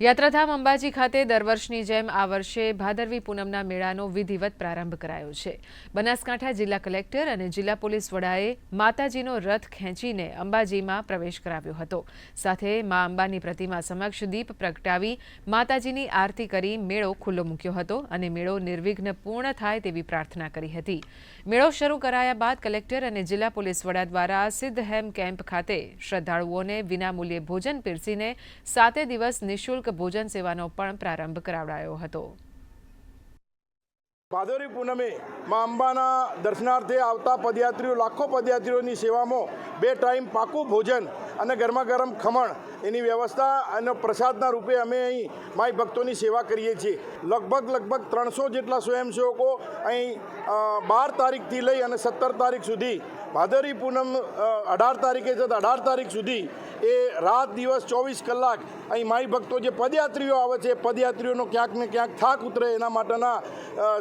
યાત્રાધામ અંબાજી ખાતે દર વર્ષની જેમ આ વર્ષે ભાદરવી પૂનમના મેળાનો વિધિવત પ્રારંભ કરાયો છે. બનાસકાંઠા જિલ્લા કલેક્ટર અને જિલ્લા પોલીસ વડાએ માતાજીનો રથ ખેંચીને અંબાજીમાં પ્રવેશ કરાવ્યો હતો. સાથે મા અંબાની પ્રતિમા સમક્ષ દીપ પ્રગટાવી માતાજીની આરતી કરી મેળો ખુલ્લો મૂક્યો હતો અને મેળો નિર્વિઘ્ન પૂર્ણ થાય તેવી પ્રાર્થના કરી હતી. મેળો શરૂ કરાયા બાદ કલેક્ટર અને જિલ્લા પોલીસ વડા દ્વારા સિદ્ધ હેમ કેમ્પ ખાતે શ્રદ્ધાળુઓને વિનામૂલ્યે ભોજન પીરસીને સાતે દિવસ નિઃશુલ્ક ભોજન સેવાનો પણ પ્રારંભ કરાવડાયો હતો. ભાદોરી પૂનમે મા અંબાના દર્શનાર્થે આવતા પદયાત્રીઓ, લાખો પદયાત્રીઓની સેવામાં બે ટાઈમ પાકું ભોજન અને ગરમા ગરમ ખમણ એની વ્યવસ્થા અને પ્રસાદના રૂપે અમે અહીં માય ભક્તોની સેવા કરીએ છીએ. લગભગ લગભગ ત્રણસો જેટલા સ્વયંસેવકો અહીં બાર તારીખથી લઈ અને સત્તર તારીખ સુધી, ભાદરવી પૂનમ અઢાર તારીખે છે અઢાર તારીખ સુધી એ રાત દિવસ ચોવીસ કલાક અહીં માઈ ભક્તો જે પદયાત્રીઓ આવે છે પદયાત્રીઓનો ક્યાંક ને ક્યાંક થાક ઉતરે એના માટેના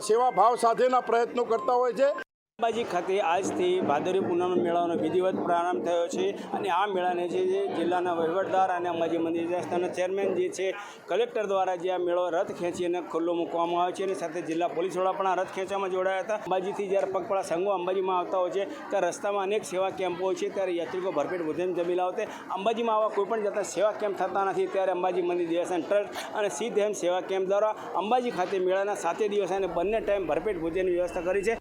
સેવા ભાવ સાથેના પ્રયત્નો કરતા હોય છે. અંબાજી ખાતે આજથી ભાદરવી પૂનમ મેળાનો વિધિવત પ્રારંભ થયો છે અને આ મેળાને જે જિલ્લાના વહીવટદાર અને અંબાજી મંદિર સંસ્થાના ચેરમેન જે છે, કલેક્ટર દ્વારા જે આ મેળો રથ ખેંચીને ખુલ્લો મૂકવામાં આવે છે અને સાથે જિલ્લા પોલીસ વડા પણ આ રથ ખેંચવામાં જોડાયા હતા. અંબાજીથી જ્યારે પગપાળા સંઘો અંબાજીમાં આવતા હોય છે, ત્યારે રસ્તામાં અનેક સેવા કેમ્પો હોય છે, ત્યારે યાત્રિકો ભરપેટ ભોજન જમી લાવતે. અંબાજીમાં આવા કોઈપણ જાતના સેવા કેમ્પ થતા નથી, ત્યારે અંબાજી મંદિર દેવસ્થાન ટ્રસ્ટ અને સિદ્ધ હેમ સેવા કેમ્પ દ્વારા અંબાજી ખાતે મેળાના સાતે દિવસ અને બંને ટાઈમ ભરપેટ ભોજનની વ્યવસ્થા કરી છે.